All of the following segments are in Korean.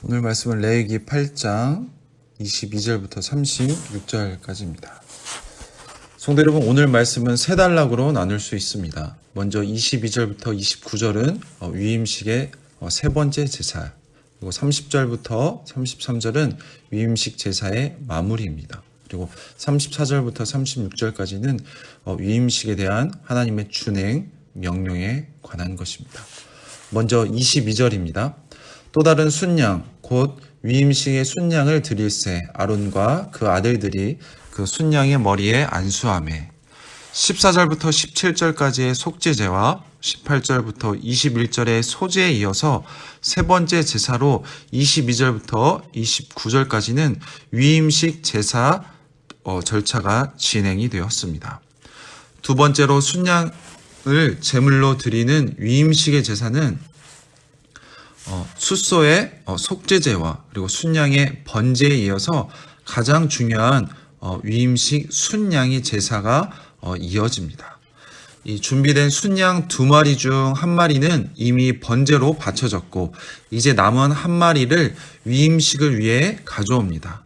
오늘 말씀은 레위기 8장 22절부터 36절까지입니다. 성도 여러분, 오늘 말씀은 세 단락으로 나눌 수 있습니다. 먼저 22절부터 29절은 어, 위임식의 어, 세 번째 제사, 그리고 30절부터 33절은 위임식 제사의 마무리입니다. 그리고 34절부터 36절까지는 어, 위임식에 대한 하나님의 준행, 명령에 관한 것입니다. 먼저 22절입니다. 또 다른 순양 곧 위임식의 순양을 드릴세 아론과 그 아들들이 그 순양의 머리에 안수함에 14절부터 17절까지의 속죄제와 18절부터 21절의 소제에 이어서 세 번째 제사로 22절부터 29절까지는 위임식 제사 어, 절차가 진행이 되었습니다. 두 번째로 순양을 제물로 드리는 위임식의 제사는 어, 숫소의 어, 속죄제와 그리고 순양의 번제에 이어서 가장 중요한 어, 위임식 순양이 제사가 어, 이어집니다. 이 준비된 순양 두 마리 중 한 마리는 이미 번제로 바쳐졌고 이제 남은 한 마리를 위임식을 위해 가져옵니다.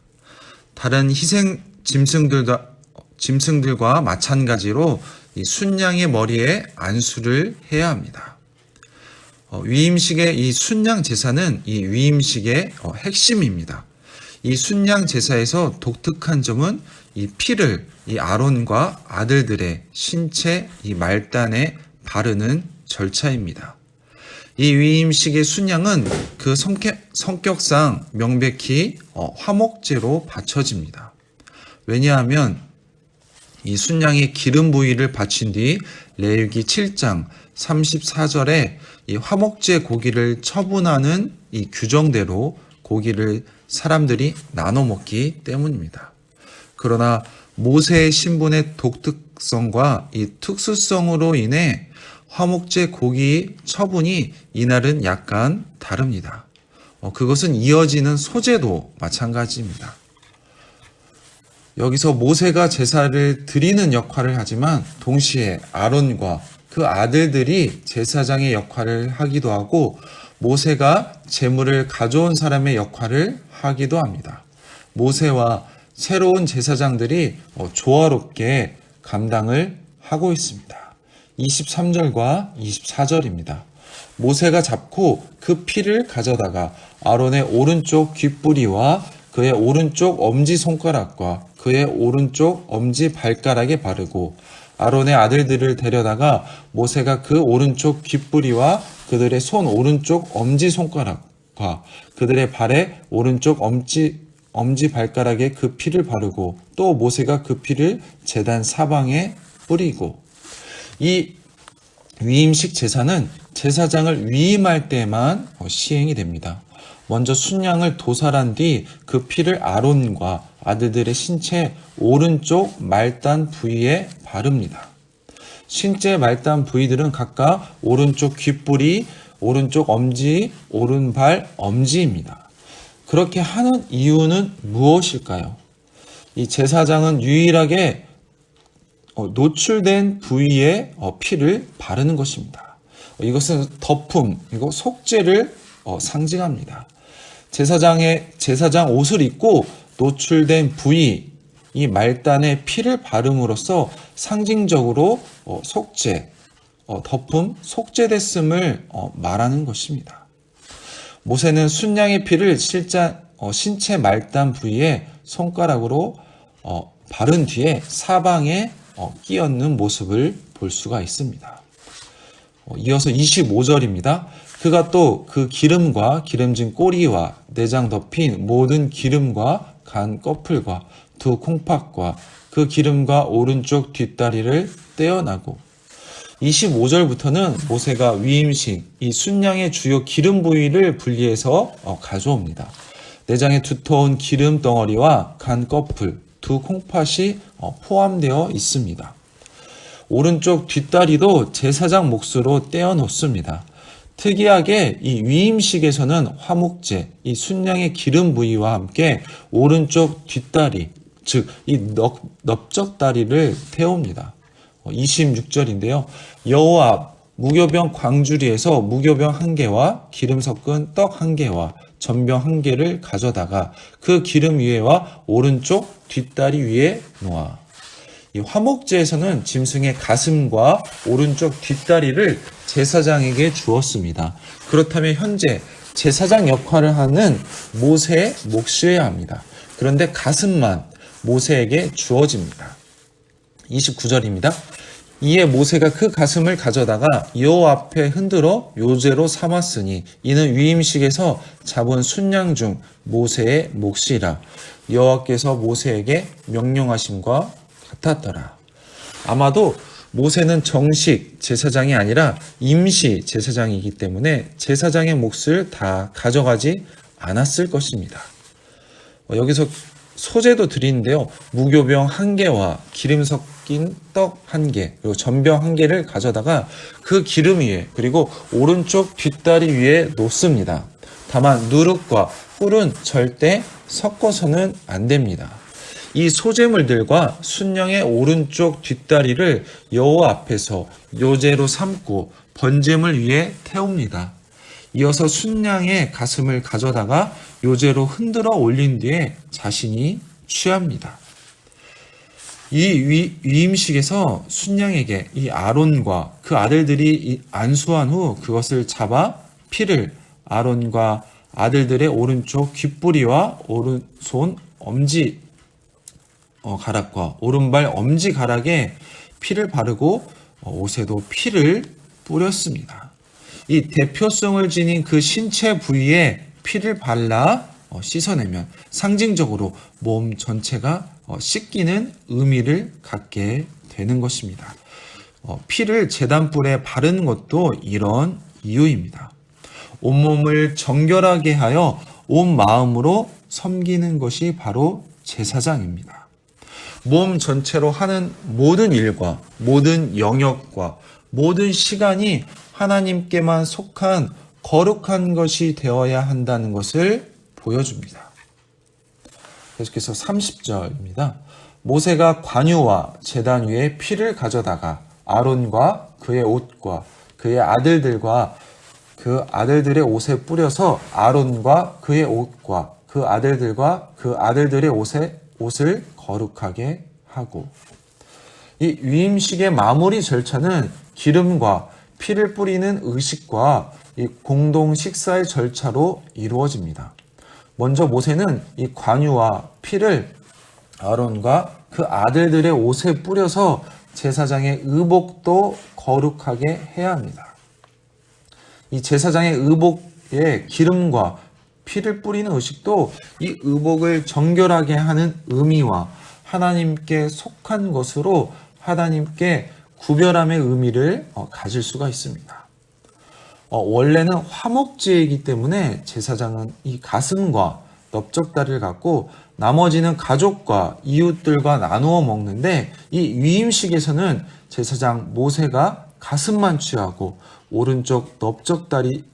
다른 희생 짐승들과 짐승들과 마찬가지로 이 순양의 머리에 안수를 해야 합니다. 어, 위임식의 이 순양 제사는 이 위임식의 어, 핵심입니다. 이 순양 제사에서 독특한 점은 이 피를 이 아론과 아들들의 신체 이 말단에 바르는 절차입니다. 이 위임식의 순양은 그 성격, 상 명백히 어, 화목제로 바쳐집니다. 왜냐하면 이 순양의 기름 부위를 바친 뒤 레위기 7장 34절에 이 화목제 고기를 처분하는 이 규정대로 고기를 사람들이 나눠 먹기 때문입니다. 그러나 모세의 신분의 독특성과 이 특수성으로 인해 화목제 고기 처분이 이날은 약간 다릅니다. 어, 그것은 이어지는 소재도 마찬가지입니다. 여기서 모세가 제사를 드리는 역할을 하지만 동시에 아론과 그 아들들이 제사장의 역할을 하기도 하고 모세가 제물을 가져온 사람의 역할을 하기도 합니다. 모세와 새로운 제사장들이 어, 조화롭게 감당을 하고 있습니다. 23절과 24절입니다. 모세가 잡고 그 피를 가져다가 아론의 오른쪽 귓뿌리와 그의 오른쪽 엄지 손가락과 그의 오른쪽 엄지 발가락에 바르고 아론의 아들들을 데려다가 모세가 그 오른쪽 귓뿌리와 그들의 손 오른쪽 엄지 손가락과 그들의 발에 오른쪽 엄지 엄지 발가락에 그 피를 바르고 또 모세가 그 피를 제단 사방에 뿌리고 이 위임식 제사는 제사장을 위임할 때만 시행이 됩니다. 먼저 순양을 도살한 뒤 그 피를 아론과 아들들의 신체 오른쪽 말단 부위에 바릅니다. 신체 말단 부위들은 각각 오른쪽 귓불이, 오른쪽 엄지, 오른발 엄지입니다. 그렇게 하는 이유는 무엇일까요? 이 제사장은 유일하게 어, 노출된 부위에 어, 피를 바르는 것입니다. 이것은 덮음, 그리고 속죄를 어, 상징합니다. 제사장의 제사장 옷을 입고 노출된 부위 이 말단에 피를 바름으로써 상징적으로 어, 속죄, 어, 덮음, 속죄됐음을 어, 말하는 것입니다. 모세는 순양의 피를 어, 신체 말단 부위에 손가락으로 어, 바른 뒤에 사방에 어, 끼얹는 모습을 볼 수가 있습니다. 어, 이어서 25절입니다. 그가 또 그 기름과 기름진 꼬리와 내장 덮인 모든 기름과 간 꺼풀과 두 콩팥과 그 기름과 오른쪽 뒷다리를 떼어나고 25절부터는 모세가 위임식 이 순양의 주요 기름 부위를 분리해서 어, 가져옵니다. 내장에 두터운 기름 덩어리와 간 꺼풀, 두 콩팥이 어, 포함되어 있습니다. 오른쪽 뒷다리도 제사장 몫으로 떼어 놓습니다. 특이하게 이 위임식에서는 화목제, 이 순양의 기름 부위와 함께 오른쪽 뒷다리, 즉 이 넓적다리를 태웁니다. 26절인데요. 어, 여호와 무교병 광주리에서 무교병 한 개와 기름 섞은 떡 한 개와 전병 한 개를 가져다가 그 기름 위에와 오른쪽 뒷다리 위에 놓아. 이 화목제에서는 짐승의 가슴과 오른쪽 뒷다리를 제사장에게 주었습니다. 그렇다면 현재 제사장 역할을 하는 모세의 몫이어야 합니다. 그런데 가슴만 모세에게 주어집니다. 29절입니다. 이에 모세가 그 가슴을 가져다가 여호와 앞에 흔들어 요제로 삼았으니 이는 위임식에서 잡은 순양 중 모세의 몫이라 여호와께서 모세에게 명령하심과 같았더라. 아마도 모세는 정식 제사장이 아니라 임시 제사장이기 때문에 제사장의 몫을 다 가져가지 않았을 것입니다. 어, 여기서 소재도 드리는데요. 무교병 한 개와 기름 섞인 떡 한 개, 그리고 전병 한 개를 가져다가 그 기름 위에, 그리고 오른쪽 뒷다리 위에 놓습니다. 다만 누룩과 꿀은 절대 섞어서는 안 됩니다. 이 소재물들과 순양의 오른쪽 뒷다리를 여호와 앞에서 요제로 삼고 번제물 위에 태웁니다. 이어서 순양의 가슴을 가져다가 요제로 흔들어 올린 뒤에 자신이 취합니다. 이 위, 위임식에서 순양에게 이 아론과 그 아들들이 이 안수한 후 그것을 잡아 피를 아론과 아들들의 오른쪽 귓뿌리와 오른손 엄지 어, 가락과 오른발 엄지 가락에 피를 바르고 어, 옷에도 피를 뿌렸습니다. 이 대표성을 지닌 그 신체 부위에 피를 발라 어, 씻어내면 상징적으로 몸 전체가 어, 씻기는 의미를 갖게 되는 것입니다. 어, 피를 재단불에 바르는 것도 이런 이유입니다. 온몸을 정결하게 하여 온 마음으로 섬기는 것이 바로 제사장입니다. 몸 전체로 하는 모든 일과 모든 영역과 모든 시간이 하나님께만 속한 거룩한 것이 되어야 한다는 것을 보여줍니다. 계속해서 30절입니다. 모세가 관유와 제단 위에 피를 가져다가 아론과 그의 옷과 그의 아들들과 그 아들들의 옷에 뿌려서 아론과 그의 옷과 그 아들들과 그 아들들의 옷에 옷을 거룩하게 하고 이 위임식의 마무리 절차는 기름과 피를 뿌리는 의식과 이 공동 식사의 절차로 이루어집니다. 먼저 모세는 이 관유와 피를 아론과 그 아들들의 옷에 뿌려서 제사장의 의복도 거룩하게 해야 합니다. 이 제사장의 의복에 기름과 피를 뿌리는 의식도 이 의복을 정결하게 하는 의미와 하나님께 속한 것으로 하나님께 구별함의 의미를 어, 가질 수가 있습니다. 어, 원래는 화목제이기 때문에 제사장은 이 가슴과 넓적다리를 갖고 나머지는 가족과 이웃들과 나누어 먹는데 이 위임식에서는 제사장 모세가 가슴만 취하고 오른쪽 넓적다리는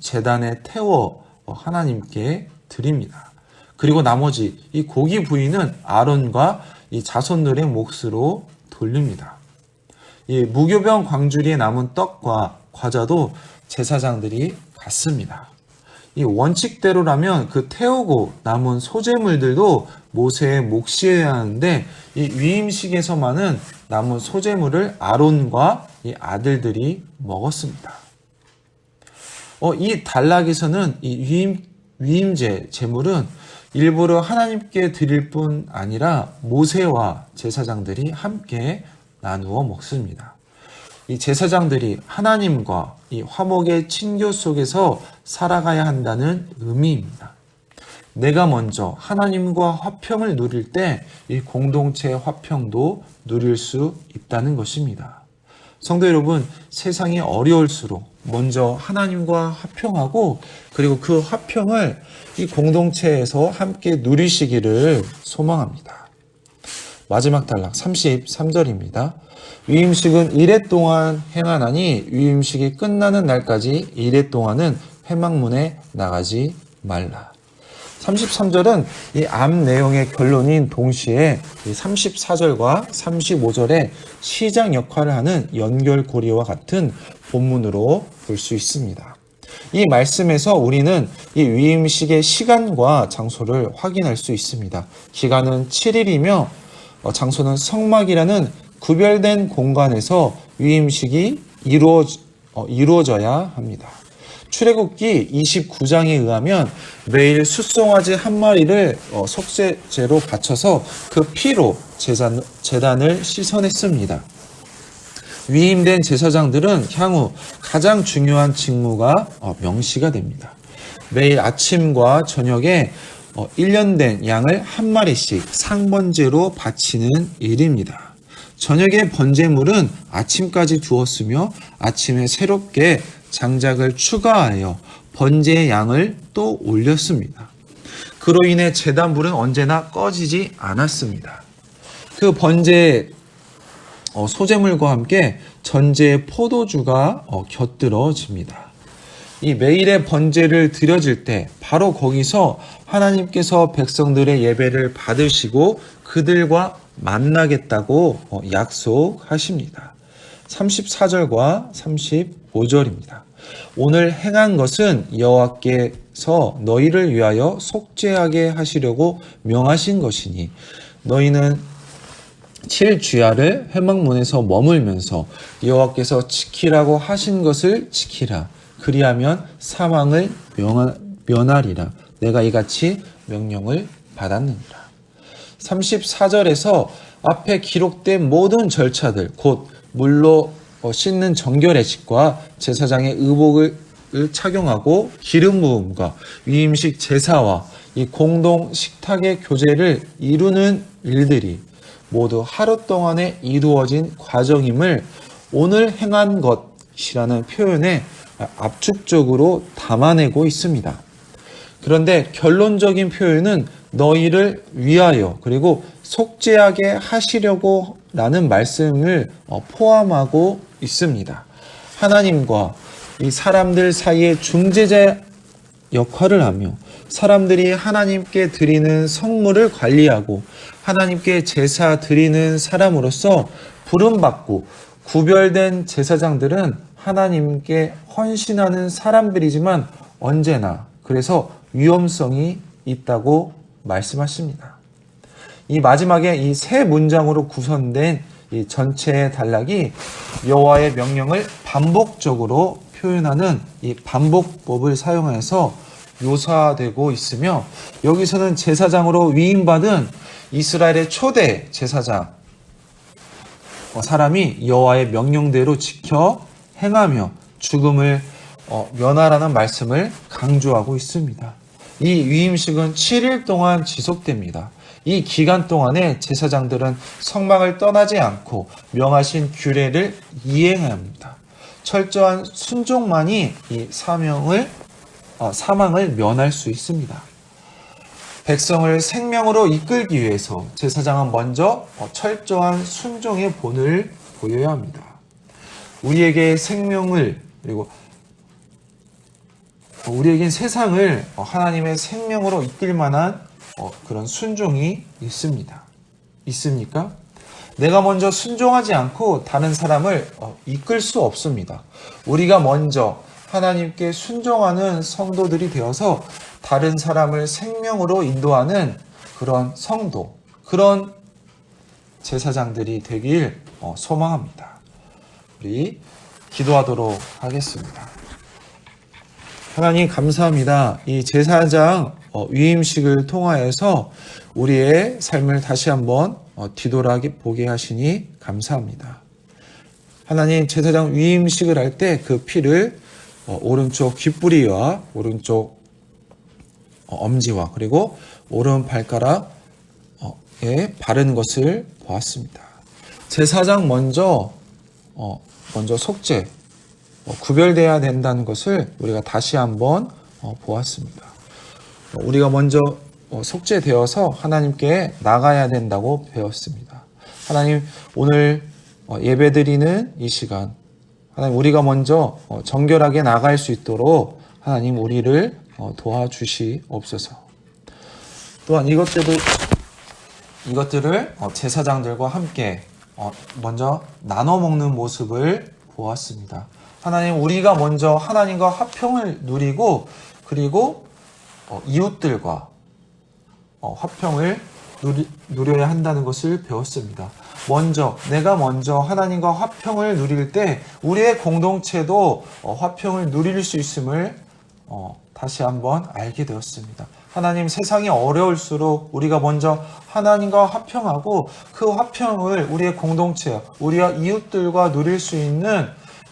재단에 태워 어, 하나님께 드립니다. 그리고 나머지 이 고기 부위는 아론과 이 자손들의 몫으로 돌립니다. 이 무교병 광주리에 남은 떡과 과자도 제사장들이 갖습니다. 이 원칙대로라면 그 태우고 남은 소재물들도 모세의 몫이어야 하는데 이 위임식에서만은 남은 소재물을 아론과 이 아들들이 먹었습니다. 어, 이 단락에서는 이 위임, 위임제 제물은 일부러 하나님께 드릴 뿐 아니라 모세와 제사장들이 함께 나누어 먹습니다. 이 제사장들이 하나님과 이 화목의 친교 속에서 살아가야 한다는 의미입니다. 내가 먼저 하나님과 화평을 누릴 때 이 공동체의 화평도 누릴 수 있다는 것입니다. 성도 여러분, 세상이 어려울수록 먼저 하나님과 화평하고 그리고 그 화평을 이 공동체에서 함께 누리시기를 소망합니다. 마지막 단락 33절입니다. 위임식은 이래 동안 행하나니 위임식이 끝나는 날까지 이래 동안은 회막문에 나가지 말라. 33절은 이 앞 내용의 결론인 동시에 34절과 35절의 시작 역할을 하는 연결고리와 같은 본문으로 볼 수 있습니다. 이 말씀에서 우리는 이 위임식의 시간과 장소를 확인할 수 있습니다. 기간은 7일이며 어, 장소는 성막이라는 구별된 공간에서 위임식이 이루어, 어, 이루어져야 합니다. 출애굽기 29장에 의하면 매일 숫송아지 한 마리를 어, 속죄제로 바쳐서 그 피로 제단, 제단을 씻어냈습니다. 위임된 제사장들은 향후 가장 중요한 직무가 어, 명시가 됩니다. 매일 아침과 저녁에 어, 1년 된 양을 한 마리씩 상번제로 바치는 일입니다. 저녁에 번제물은 아침까지 두었으며 아침에 새롭게 장작을 추가하여 번제의 양을 또 올렸습니다. 그로 인해 제단불은 언제나 꺼지지 않았습니다. 그 번제 어, 소재물과 함께 전제의 포도주가 어, 곁들어집니다. 이 매일의 번제를 드려질 때 바로 거기서 하나님께서 백성들의 예배를 받으시고 그들과 만나겠다고 어, 약속하십니다. 34절과 35절입니다. 오늘 행한 것은 여호와께서 너희를 위하여 속죄하게 하시려고 명하신 것이니 너희는 7주야를 회막문에서 머물면서 여호와께서 지키라고 하신 것을 지키라. 그리하면 사망을 면하리라. 내가 이같이 명령을 받았느니라. 34절에서 앞에 기록된 모든 절차들, 곧 물로 어, 씻는 정결의식과 제사장의 의복을 착용하고 기름 부음과 위임식 제사와 이 공동 식탁의 교제를 이루는 일들이 모두 하루 동안에 이루어진 과정임을 오늘 행한 것이라는 표현에 압축적으로 담아내고 있습니다. 그런데 결론적인 표현은 너희를 위하여 그리고 속죄하게 하시려고 라는 말씀을 어, 포함하고 있습니다. 하나님과 이 사람들 사이의 중재자 역할을 하며 사람들이 하나님께 드리는 성물을 관리하고 하나님께 제사 드리는 사람으로서 부름받고 구별된 제사장들은 하나님께 헌신하는 사람들이지만 언제나 그래서 위험성이 있다고 말씀하십니다. 이 마지막에 이 세 문장으로 구성된 이 전체의 단락이 여호와의 명령을 반복적으로 표현하는 이 반복법을 사용해서 묘사되고 있으며 여기서는 제사장으로 위임받은 이스라엘의 초대 제사장 어, 사람이 여호와의 명령대로 지켜 행하며 죽음을 어, 면하라는 말씀을 강조하고 있습니다. 이 위임식은 7일 동안 지속됩니다. 이 기간 동안에 제사장들은 성막을 떠나지 않고 명하신 규례를 이행합니다. 철저한 순종만이 이 사명을 어, 사망을 면할 수 있습니다. 백성을 생명으로 이끌기 위해서 제사장은 먼저 어, 철저한 순종의 본을 보여야 합니다. 우리에게 생명을 그리고 우리에겐 세상을 어, 하나님의 생명으로 이끌 만한 어, 그런 순종이 있습니다. 있습니까? 내가 먼저 순종하지 않고 다른 사람을 어, 이끌 수 없습니다. 우리가 먼저 하나님께 순종하는 성도들이 되어서 다른 사람을 생명으로 인도하는 그런 성도, 그런 제사장들이 되길 어, 소망합니다. 우리 기도하도록 하겠습니다. 하나님 감사합니다. 이 제사장 어, 위임식을 통하여서 우리의 삶을 다시 한번 어, 뒤돌아보게 하시니 감사합니다. 하나님 제사장 위임식을 할 때 그 피를 어, 오른쪽 귓부리와 오른쪽 엄지와 그리고 오른 발가락에 바른 것을 보았습니다. 제사장 먼저 먼저 속죄 구별돼야 된다는 것을 우리가 다시 한번 보았습니다. 우리가 먼저 어, 속죄되어서 하나님께 나가야 된다고 배웠습니다. 하나님 오늘 어, 예배드리는 이 시간 하나님 우리가 먼저 어, 정결하게 나갈 수 있도록 하나님 우리를 도와주시옵소서. 또한 이것들도 이것들을 제사장들과 함께 먼저 나눠 먹는 모습을 보았습니다. 하나님 우리가 먼저 하나님과 화평을 누리고 그리고 어, 이웃들과 어, 화평을 누려야 한다는 것을 배웠습니다. 먼저 내가 먼저 하나님과 화평을 누릴 때 우리의 공동체도 어, 화평을 누릴 수 있음을 어, 다시 한번 알게 되었습니다. 하나님 세상이 어려울수록 우리가 먼저 하나님과 화평하고 그 화평을 우리의 공동체, 우리와 이웃들과 누릴 수 있는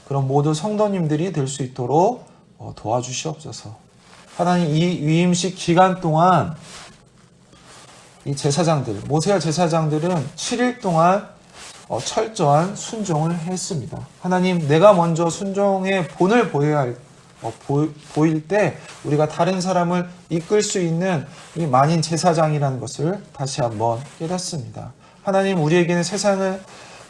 그런 모두 성도님들이 될 수 있도록 어, 도와주시옵소서. 하나님 이 위임식 기간 동안 이 제사장들, 모세와 제사장들은 7일 동안 어, 철저한 순종을 했습니다. 하나님, 내가 먼저 순종의 본을 보여야 할, 어, 보, 보일 때 우리가 다른 사람을 이끌 수 있는 이 만인 제사장이라는 것을 다시 한번 깨닫습니다. 하나님, 우리에게는 세상을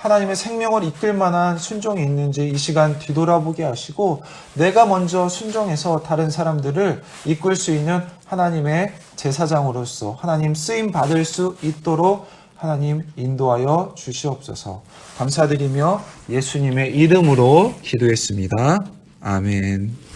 하나님의 생명을 이끌 만한 순종이 있는지 이 시간 뒤돌아보게 하시고 내가 먼저 순종해서 다른 사람들을 이끌 수 있는 하나님의 제사장으로서 하나님 쓰임 받을 수 있도록 하나님 인도하여 주시옵소서. 감사드리며 예수님의 이름으로 기도했습니다. 아멘.